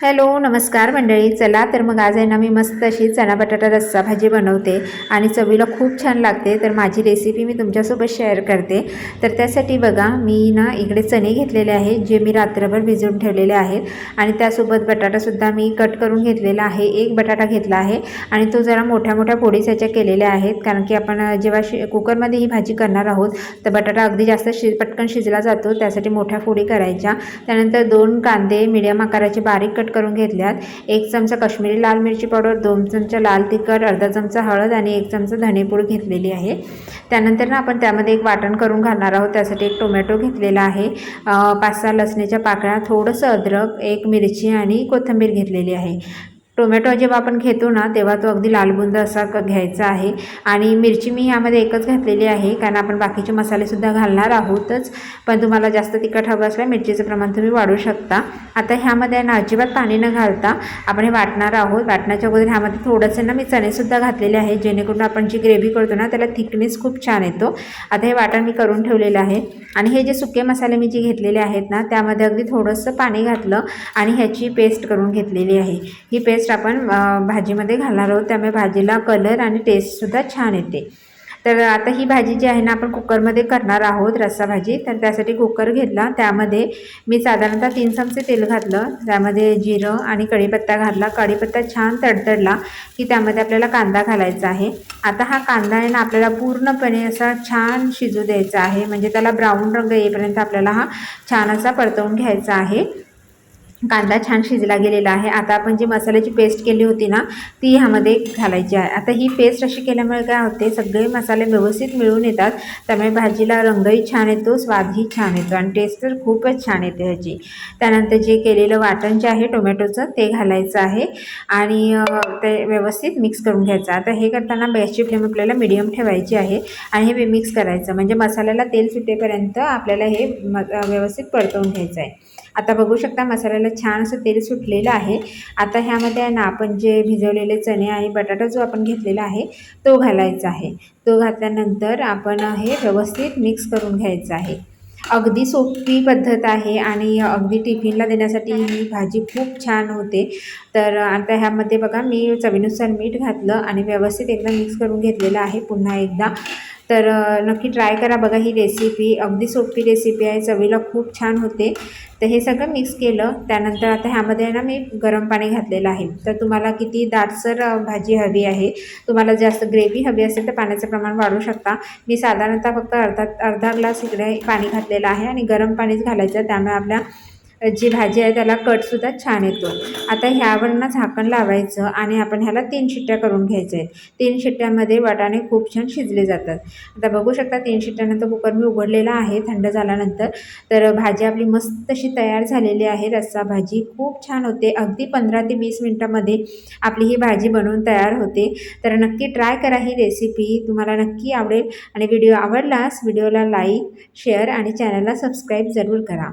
Hello नमस्कार मंडळी. चला तर मग आज आहे ना मी मस्त अशी चणा बटाटा रस्सा भाजी बनवते आणि चवीला खूप छान लागते. तर माझी रेसिपी मी तुमच्यासोबत शेअर करते. तर त्यासाठी बघा मी ना इकडे चणे घेतलेले आहेत जे मी रात्रभर भिजवून ठेवलेले आहेत. आणि त्यासोबत बटाटासुद्धा मी कट करून घेतलेला आहे. एक बटाटा घेतला आहे आणि तो जरा मोठ्या मोठ्या पोळीसाच्या केलेल्या आहेत. कारण की आपण जेव्हा शि कुकरमध्ये ही भाजी करणार आहोत तर बटाटा अगदी जास्त शि पटकन शिजला जातो. त्यासाठी मोठ्या फोडी करायच्या. त्यानंतर दोन कांदे मिडियम आकाराचे बारीक कट करून घेतल्यात. एक चमचा काश्मीरी लाल मिरची पावडर दोन चमचा लाल तिखट अर्धा चमचा हळद आणि एक चमचा धनेपूड घेतलेली आहे. त्यानंतर ना आपण त्यामध्ये एक वाटण करून घालणार आहोत. त्यासाठी एक टोमॅटो घेतलेला आहे. पाच सहा लसणीच्या पाकळ्या थोडंसं अद्रक एक मिरची आणि कोथिंबीर घेतलेली आहे. टोमॅटो जेव्हा आपण घेतो ना तेव्हा तो अगदी लालबुंद असा क घ्यायचा आहे. आणि मिरची मी यामध्ये एकच घातलेली आहे कारण आपण बाकीचे मसालेसुद्धा घालणार आहोतच. पण तुम्हाला जास्त तिखट हवं असल्यास मिरचीचं प्रमाण तुम्ही वाढवू शकता. आता ह्यामध्ये ना अजिबात पाणी न घालता आपण हे वाटणार आहोत. वाटण्याच्या अगोदर ह्यामध्ये थोडंसं ना मी चणेसुद्धा घातलेले आहे जेणेकरून आपण जी ग्रेव्ही करतो ना त्याला थिकनेस खूप छान येतो. आता हे वाटण मी करून ठेवलेलं आहे. आणि हे जे सुके मसाले मी जे घेतलेले आहेत ना त्यामध्ये अगदी थोडंसं पाणी घातलं आणि ह्याची पेस्ट करून घेतलेली आहे. ही पेस्ट आपण भाजीमध्ये घालणार आहोत. त्यामुळे भाजीला कलर आणि टेस्टसुद्धा छान येते. तर आता ही भाजी जी आहे ना आपण कुकरमध्ये करणार आहोत रस्सा भाजी. तर त्यासाठी कुकर घेतला. त्यामध्ये मी साधारणतः तीन चमचे तेल घातलं. त्यामध्ये जिरं आणि कढीपत्ता घातला. कढीपत्ता छान तडतडला की त्यामध्ये आपल्याला कांदा घालायचा आहे. आता हा कांदा आहे ना आपल्याला पूर्णपणे असा छान शिजू द्यायचा आहे. म्हणजे त्याला ब्राऊन रंग येईपर्यंत आपल्याला हा छान असा परतवून घ्यायचा आहे. कांदा छान शिजला गेलेला आहे. आता आपण जी मसाल्याची पेस्ट केली होती ना ती ह्यामध्ये घालायची आहे. आता ही पेस्ट अशी केल्यामुळे काय होते सगळे मसाले व्यवस्थित मिळून येतात. त्यामुळे भाजीला रंगही छान येतो स्वादही छान येतो आणि टेस्ट तर खूपच छान येते ह्याची. त्यानंतर जे केलेलं वाटण जे आहे टोमॅटोचं ते घालायचं आहे. आणि ते व्यवस्थित मिक्स करून घ्यायचं. आता हे करताना गॅसची फ्लेम आपल्याला मिडियम ठेवायची आहे आणि हे मिक्स करायचं. म्हणजे मसाल्याला तेल सुटेपर्यंत आपल्याला हे म व्यवस्थित परतवून घ्यायचं आहे. आता बघू शकता मसाल्याला छान असं तेल सुटलेलं आहे. आता ह्यामध्ये आहे ना आपण जे भिजवलेले चणे आणि बटाटा जो आपण घेतलेला आहे तो घालायचा आहे. तो घातल्यानंतर आपण हे व्यवस्थित मिक्स करून घ्यायचं आहे. अगदी सोपी पद्धत आहे आणि अगदी टिफिनला देण्यासाठी ही भाजी खूप छान होते. तर आता ह्यामध्ये बघा मी चवीनुसार मीठ घातलं आणि व्यवस्थित एकदा मिक्स करून घेतलेलं आहे. पुन्हा एकदा तर नक्की ट्राय करा. बघा ही रेसिपी अगदी सोपी रेसिपी आहे. चवीला खूप छान होते. तर हे सगळं मिक्स केलं. त्यानंतर आता ह्यामध्ये ना मी गरम पाणी घातलेलं आहे. तर तुम्हाला किती दाटसर भाजी हवी आहे. तुम्हाला जास्त ग्रेव्ही हवी असेल तर पाण्याचं प्रमाण वाढवू शकता. मी साधारणतः फक्त अर्धा अर्धा ग्लास इकडे पाणी घातलेलं आहे आणि गरम पाणीच घालायचं. त्यामुळे आपल्या जी भाजी आहे त्याला कटसुद्धा छान येतो. आता ह्यावरनं झाकण लावायचं आणि आपण ह्याला तीन शिट्ट्या करून घ्यायच्या आहेत. तीन शिट्ट्यामध्ये वाटाणे खूप छान शिजले जातात. आता बघू शकता तीन शिट्ट्यानंतर कुकर मी उघडलेला आहे थंड झाल्यानंतर. तर भाजी आपली मस्त अशी तयार झालेली आहे. रस्सा भाजी खूप छान होते. अगदी पंधरा ते वीस मिनटामध्ये आपली ही भाजी बनवून तयार होते. तर नक्की ट्राय करा ही रेसिपी. तुम्हाला नक्की आवडेल. आणि व्हिडिओ आवडलास व्हिडिओला लाईक शेअर आणि चॅनलला सबस्क्राईब जरूर करा.